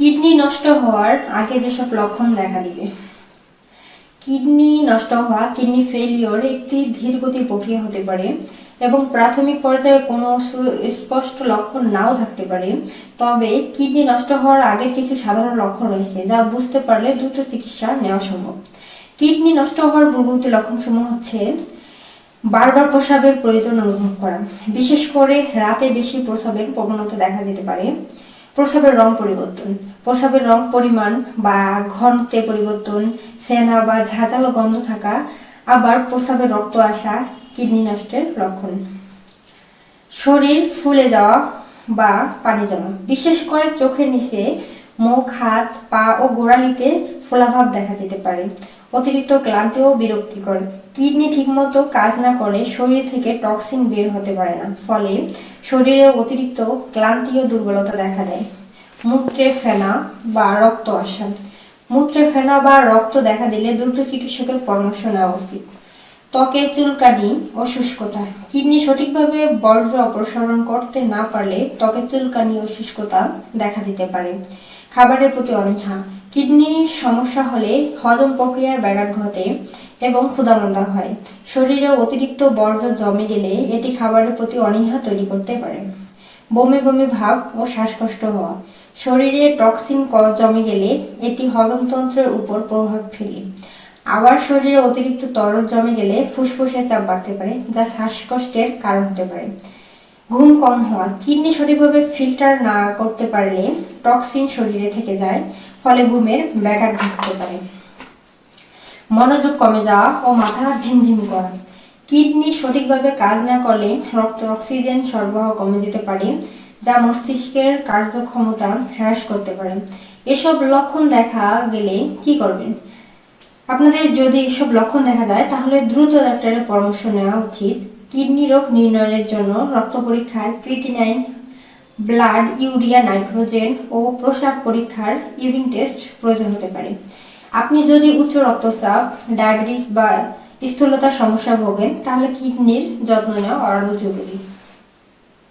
Kidney নষ্ট হওয়ার আগে যেসব লক্ষণ দেখা দিবে। কিডনি নষ্ট হওয়া, কিডনি ফেলিওর একটি ধীরগতি প্রক্রিয়া হতে পারে এবং প্রাথমিক পর্যায়ে কোনো স্পষ্ট লক্ষণ নাও থাকতে পারে। তবে কিডনি নষ্ট হওয়ার আগের কিছু সাধারণ লক্ষণ রয়েছে যা বুঝতে পারলে দ্রুত চিকিৎসা নেওয়া সম্ভব। কিডনি নষ্ট হওয়ার পূর্ববর্তী লক্ষণসমূহ হচ্ছে বারবার প্রস্রাবের প্রয়োজন অনুভব করা। বিশেষ করে রাতে বেশি প্রস্রাবের প্রবণতা দেখা যেতে পারে। প্রস্রাবের রং পরিবর্তন। প্রস্রাবের রং পরিমাণ বা ঘনত্বে পরিবর্তন, ফেনা বা ঝাঁঝালো গন্ধ থাকা, আবার প্রস্রাবের রক্ত আসা, কিডনি নষ্টের লক্ষণ। শরীর ফুলে যাওয়া বা পানি জমা। বিশেষ করে চোখের নিচে মুখ, হাত, পা ও গোড়ালিতে ফোলাভাব দেখা যেতে পারে। অতিরিক্ত ক্লান্তি ও বিরক্তিকর। কিডনি ঠিকমতো কাজ না করে শরীর থেকে টক্সিন বের হতে পারে না, ফলে শরীরে অতিরিক্ত ক্লান্তি ও দুর্বলতা দেখা দেয়। মূত্রে ফেনা বা রক্ত আসা। মূত্রে ফেনা বা রক্ত দেখা দিলে দ্রুত চিকিৎসকের পরামর্শ নেওয়া উচিত। ত্বকে চুলকানি ও শুষ্কতা। কিডনি সঠিকভাবে বর্জ্য অপসারণ করতে না পারলে ত্বকে চুলকানি ও শুষ্কতা দেখা দিতে পারে। খাবারের প্রতি অনীহা। কিডনি সমস্যা হলে হজম প্রক্রিয়ার ব্যাঘাত ঘটে এবং ক্ষুধামন্দা হয়। শরীরে অতিরিক্ত বর্জ্য জমে গেলে এটি খাবারের প্রতি অনীহা তৈরি করতে পারে। বমি বমি ভাব ও শ্বাসকষ্ট হওয়া। শরীরে টক্সিন ক- জমে গেলে এটি হজমতন্ত্রের উপর প্রভাব ফেলে। আবার শরীরে অতিরিক্ত তরল জমে গেলে ফুসফুসে চাপ বাড়তে পারে, যা শ্বাসকষ্টের কারণ হতে পারে। ঘুম কম হওয়া। কিডনি সঠিকভাবে ফিল্টার না করতে পারলে টক্সিন শরীরে থেকে যায়, ফলে ঘুমের ব্যাঘাত ঘটতে পারে। মনোযোগ কমে যাওয়া ও মাথা ঝিমঝিম করা। কিডনি সঠিকভাবে কাজ না করলে রক্ত অক্সিজেন সরবরাহ কমে যেতে পারে, যা মস্তিষ্কের কার্যক্ষমতা হ্রাস করতে পারে। এসব লক্ষণ দেখা গেলে কি করবেন? আপনাদের যদি এসব লক্ষণ দেখা যায়, তাহলে দ্রুত ডাক্তারের পরামর্শ নেওয়া উচিত। কিডনি রোগ নির্ণয়ের জন্য রক্ত পরীক্ষার ক্রিটিনাইন, ব্লাড, ইউরিয়া, নাইট্রোজেন ও প্রসাব পরীক্ষার ইউরিন টেস্ট প্রয়োজন হতে পারে। আপনি যদি উচ্চ রক্তচাপ, ডায়াবেটিস বা স্থূলতার সমস্যা ভোগেন, তাহলে কিডনির যত্ন নেওয়া আরও জরুরি।